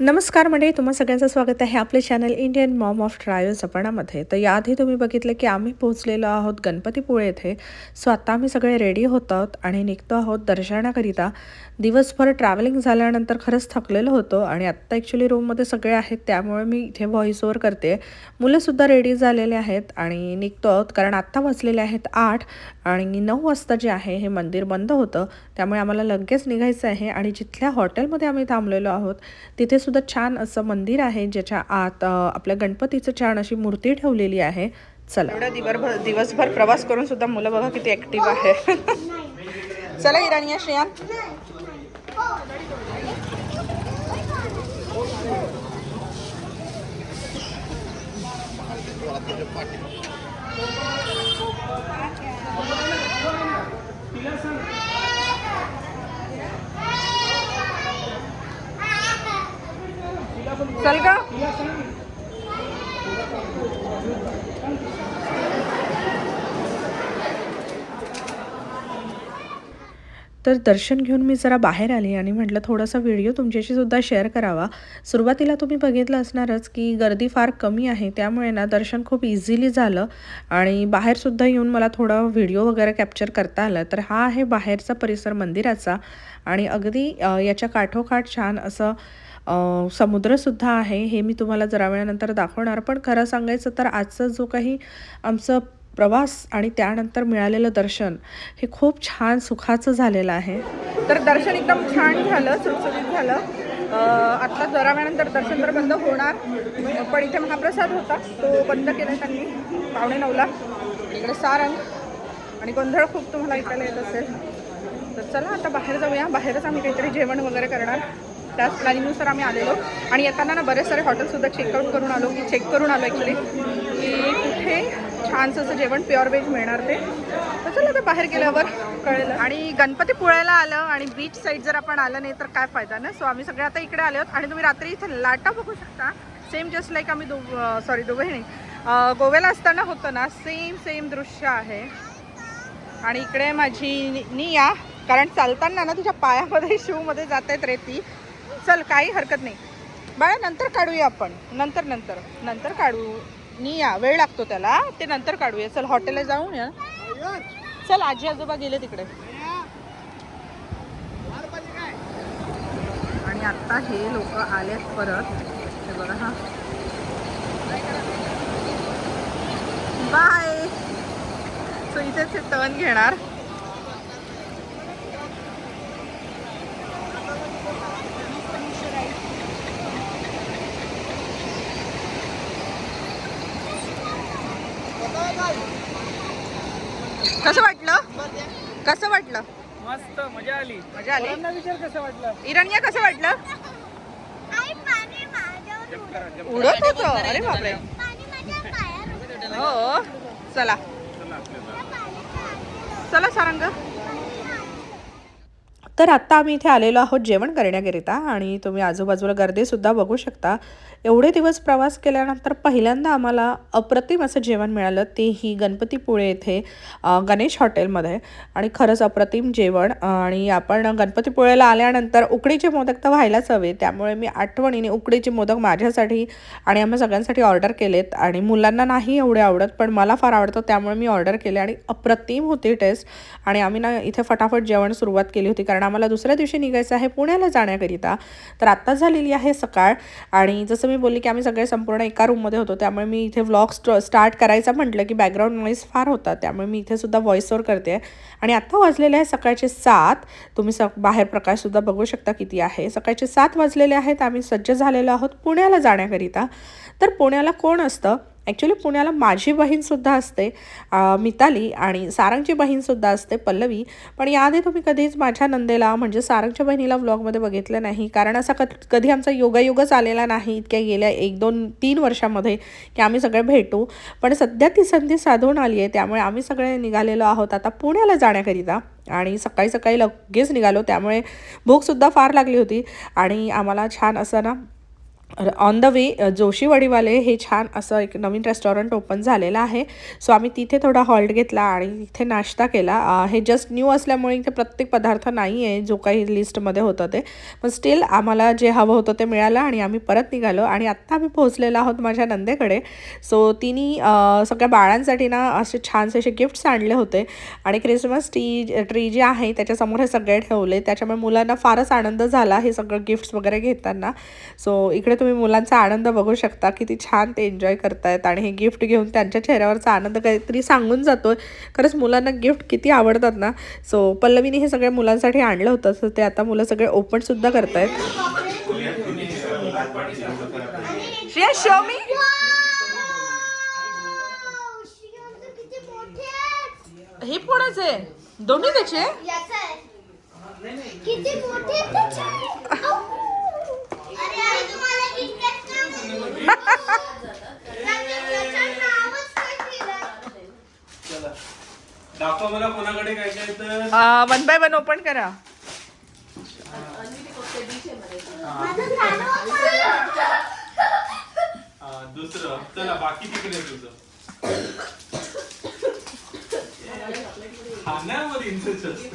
नमस्कार मंडळी तुम्हा सगळ्यांचं स्वागत आहे आपले channel Indian mom of trial अपणामध्ये. तर याआधी तुम्ही बघितलं की आम्ही पोहोचलेलो आहोत गणपतीपुळे येथे. सो आता आम्ही सगळे रेडी होत आहोत आणि निघतो आहोत दर्शनाकरिता. दिवसभर ट्रॅव्हलिंग झाल्यानंतर खरंच थकलेलो होतो आणि आत्ता ॲक्च्युली रूममध्ये सगळे आहेत त्यामुळे मी इथे व्हॉइस ओव्हर करते. मुलंसुद्धा रेडी झालेले आहेत आणि निघतो आहोत कारण आत्ता वाजलेले आहेत आठ आणि नऊ वाजता जे आहे हे मंदिर बंद होतं. त्यामुळे आम्हाला लगेच निघायचं आहे आणि जिथल्या हॉटेलमध्ये आम्ही थांबलेलो आहोत तिथे सुद्धा छान असं मंदिर आहे ज्याच्या आत आपल्या गणपतीचं छान अशी मूर्ती ठेवलेली आहे. चला. एवढा दिवसभर दिवसभर प्रवास करून सुद्धा मुलं बघा किती ऍक्टिव्ह आहे. चला इराणी श्रेयान चल का? तर दर्शन घेऊन मी जरा बाहेर आली आणि म्हटलं थोडासा व्हिडिओ तुमच्याशी सुद्धा शेअर करावा. सुरुवातीला तुम्ही बघितलं असणारच की गर्दी फार कमी आहे त्यामुळे ना दर्शन खूप इझिली झालं आणि बाहेरसुद्धा येऊन मला थोडा व्हिडिओ वगैरे कॅप्चर करता आला. तर हा आहे बाहेरचा परिसर मंदिराचा आणि अगदी याच्या काठोकाठ छान असं समुद्रसुद्धा आहे हे मी तुम्हाला जरा वेळानंतर दाखवणार. पण खरं सांगायचं तर आजचा जो काही आमचं प्रवास आणि त्यानंतर मिळालेलं दर्शन हे खूप छान सुखाचं झालेलं आहे. तर दर्शन एकदम छान झालं सुटसुटीत झालं. आत्ता जरा वेळानंतर दर्शन तर बंद होणार पण इथे महाप्रसाद होता. तो बंद केला त्यांनी पावणे नऊला. इकडे सारंग आणि गोंधळ खूप तुम्हाला ऐकायला येत असेल. तर चला आता बाहेर जाऊया. बाहेरच आम्ही काहीतरी जेवण वगैरे करणार. त्याच प्लॅनिंगनुसार आम्ही आलेलो. आणि येताना ना बरेच सारे हॉटेलसुद्धा चेकआउट करून आलो की चेक करून आलो ॲक्च्युली की कुठे छानसं असं जेवण प्युअर व्हेज मिळणार ते. तर चला आता बाहेर गेल्यावर कळेल. आणि गणपतीपुळ्याला आलं आणि बीच साईड जर आपण आलं नाही तर काय फायदा ना? सो आम्ही सगळे आता इकडे आले आहोत आणि तुम्ही रात्री इथे लाटा बघू शकता. सेम जस्ट लाईक आम्ही दु सॉरी दोघे नाही. गोव्याला असताना होतं ना सेम सेम दृश्य आहे. आणि इकडे माझी निया कारण चालताना ना तिच्या पायामध्ये शूमध्ये जात आहेत रेती. चल काही हरकत नाही. बाळा नंतर काढूया आपण. नंतर नंतर. नंतर काढू. निया वेळ लागतो त्याला. ते नंतर काढूया. चल हॉटेलला जाऊन या. चल आजी आजोबा गेले तिकडे. आणि आता हे लोक आलेत परत. हे बघा हा. बाय सो इथेच हे घेणार. कसं वाटलं? कसं वाटलं? मस्त मजा आली. मजा आली. विचार कसं वाटलं? इराणिया कसं वाटलं? उडत होत. अरे बापरे. हो चला. चला सारंग. तर आत्ता आम्ही इथे आलेलो आहोत जेवण करण्याकरिता आणि तुम्ही आजूबाजूला गर्दीसुद्धा बघू शकता. एवढे दिवस प्रवास केल्यानंतर पहिल्यांदा आम्हाला अप्रतिम असं जेवण मिळालं तेही गणपतीपुळे येथे गणेश हॉटेलमध्ये. आणि खरंच अप्रतिम जेवण. आणि आपण गणपतीपुळेला आल्यानंतर उकडीचे मोदक तर व्हायलाच हवे त्यामुळे मी आठवणीने उकडीचे मोदक माझ्यासाठी आणि आम्ही सगळ्यांसाठी ऑर्डर केलेत. आणि मुलांना नाही एवढे आवडत पण मला फार आवडतं त्यामुळे मी ऑर्डर केले आणि अप्रतिम होती टेस्ट. आणि आम्ही ना इथे फटाफट जेवण सुरुवात केली होती कारण आम्हाला दुसऱ्या दिवशी निघायचं आहे पुण्याला जाण्याकरिता. तर आत्ता झालेली आहे सकाळ. आणि जसं मी बोलली की आम्ही सगळे संपूर्ण एका रूममध्ये होतो. त्यामुळे मी इथे व्लॉग स्टार्ट करायचा म्हटलं की बॅकग्राऊंड नॉईज फार होता. त्यामुळे मी इथे सुद्धा व्हॉइस ओव्हर करते. आणि आत्ता वाजलेले आहे सकाळचे सात. तुम्ही स बाहेर प्रकाशसुद्धा बघू शकता किती आहे. सकाळचे सात वाजलेले आहेत. आम्ही सज्ज झालेलो आहोत पुण्याला जाण्याकरिता. तर पुण्याला कोण असतं? ॲक्च्युली पुण्याला माझी बहीणसुद्धा असते मिताली आणि सारंगची बहीणसुद्धा असते पल्लवी. पण याआधी तुम्ही कधीच माझ्या नंदेला म्हणजे सारंगच्या बहिणीला व्लॉगमध्ये बघितलं नाही. कारण असा क कधी आमचा योगायोगच आलेला नाही इतक्या गेल्या एक दोन तीन वर्षामध्ये की आम्ही सगळे भेटू. पण सध्या ती संधी साधून आली आहे त्यामुळे आम्ही सगळे निघालेलो आहोत. आता पुण्याला जाण्याकरिता आणि सकाळी सकाळी लगेच निघालो त्यामुळे भूकसुद्धा फार लागली होती. आणि आम्हाला छान असं ना ऑन द वे जोशीवाडीवाले हे छान असं एक नवीन रेस्टॉरंट ओपन झालेलं आहे. सो आम्ही तिथे थोडा हॉल्ट घेतला आणि तिथे नाश्ता केला. हे जस्ट न्यू असल्यामुळे इथे प्रत्येक पदार्थ नाही आहे जो काही लिस्टमध्ये होतं ते. पण स्टील आम्हाला जे हवं होतं ते मिळालं आणि आम्ही परत निघालो आणि आत्ता आम्ही पोहोचलेलो आहोत माझ्या नंदेकडे. सो तिने सगळ्या बाळांसाठी ना असे छानसे असे गिफ्ट्स आणले होते. आणि क्रिसमस ट्री ट्री जे आहे त्याच्यासमोर हे सगळे ठेवले. त्याच्यामुळे मुलांना फारच आनंद झाला हे सगळं गिफ्ट्स वगैरे घेताना. सो इकडे तुम्ही मुलांचा आनंद बघू शकता किती छान ते एन्जॉय करतायत आणि हे गिफ्ट घेऊन त्यांच्या चेहऱ्यावरचा आनंद काहीतरी सांगून जातोय. खरंच मुलांना गिफ्ट किती आवडतात ना. सो पल्लवीने हे सगळ्या मुलांसाठी आणलं होतं सो ते आता मुलं सगळे ओपन सुद्धा करतायत. श्रेया शो मी किती मोठे आहेत. हे कोणाचे दोन्ही त्याचे? याचं आहे. किती मोठे आहेत त्याचे. आऊ. अरे आई तुम्हाला KitKat नाही त्याचं- त्याचं नावच काय दिलंय? दाखवा मला कोणाकडे काय काय तर वन बाय वन ओपन करा. दुसरं. चला बाकी तिकडे तुझं. खाण्यावर इंटरेस्ट असतो.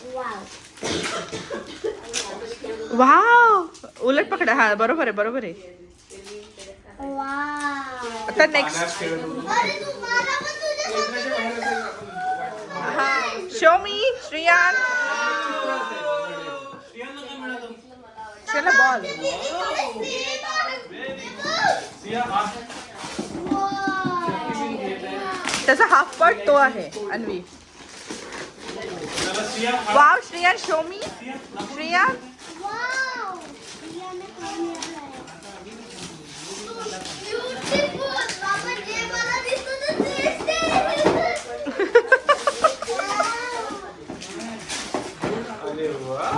चाललंय कुठे Wow. काय करतोय श्रेयन बघ, श्रेयन बघ, श्रेयन. Wow. वा उलट पकडा हा बरोबर आहे बरोबर आहे. आता नेक्स्ट हा शो मी श्रियान? चला बॉल हा. त्याचा हाफ पट तो आहे अन्वी चला, सिया, हा. वाव श्रियान शो मी श्रियान Wow. बिर्याणी करून Beautiful. बाबा, जे मला दिसतं ते तेच ते. अरे वा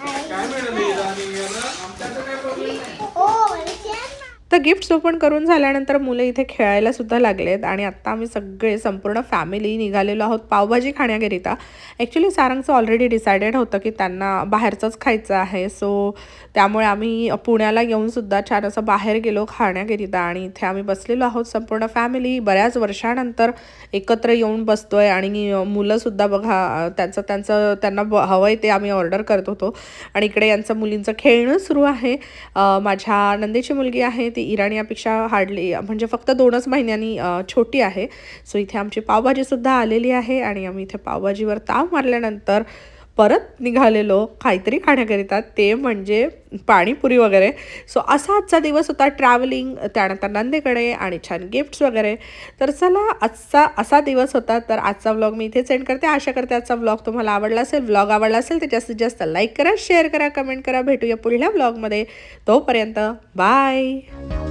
काय मिळालं हिला आणि याला? आमच्याकडे काय problem नाही. Oh, it's Anna. तर गिफ्ट्स ओपन करून झाल्यानंतर मुलं इथे खेळायला सुद्धा लागलेत. आणि आत्ता आम्ही सगळे संपूर्ण फॅमिली निघालेलो आहोत पावभाजी खाण्याकरिता. ॲक्च्युली सारंगचं ऑलरेडी डिसायडेड होतं की त्यांना बाहेरचंच खायचं आहे. सो त्यामुळे आम्ही पुण्याला येऊनसुद्धा छान असं बाहेर गेलो खाण्याकरिता. आणि इथे आम्ही बसलेलो आहोत संपूर्ण फॅमिली बऱ्याच वर्षानंतर एकत्र येऊन बसतो आहे आणि मुलंसुद्धा बघा त्यांचं त्यांचं त्यांना ब हवं आहे ते आम्ही ऑर्डर करत होतो. आणि इकडे यांचं मुलींचं खेळणं सुरू आहे. माझ्या नंदेची मुलगी आहे ती इराणी यापेक्षा हार्डली म्हणजे फक्त दोनच महिन्यांनी छोटी आहे. सो इथे आमची पावभाजीसुद्धा आलेली आहे आणि आम्ही इथे पावभाजीवर ताव मारल्यानंतर परत निघालेलो काहीतरी खाण्याकरिता ते म्हणजे पाणीपुरी वगैरे. सो असा आजचा दिवस होता ट्रॅव्हलिंग त्यानंतर नंदेकडे आणि छान गिफ्ट्स वगैरे. तर चला आजचा असा दिवस होता. तर आजचा व्लॉग मी इथे सेंड करते. आशा करते आजचा व्लॉग तुम्हाला आवडला असेल. व्लॉग आवडला असेल तर जास्तीत जास्त लाईक करा शेअर करा कमेंट करा. भेटूया पुढल्या व्लॉगमध्ये तोपर्यंत बाय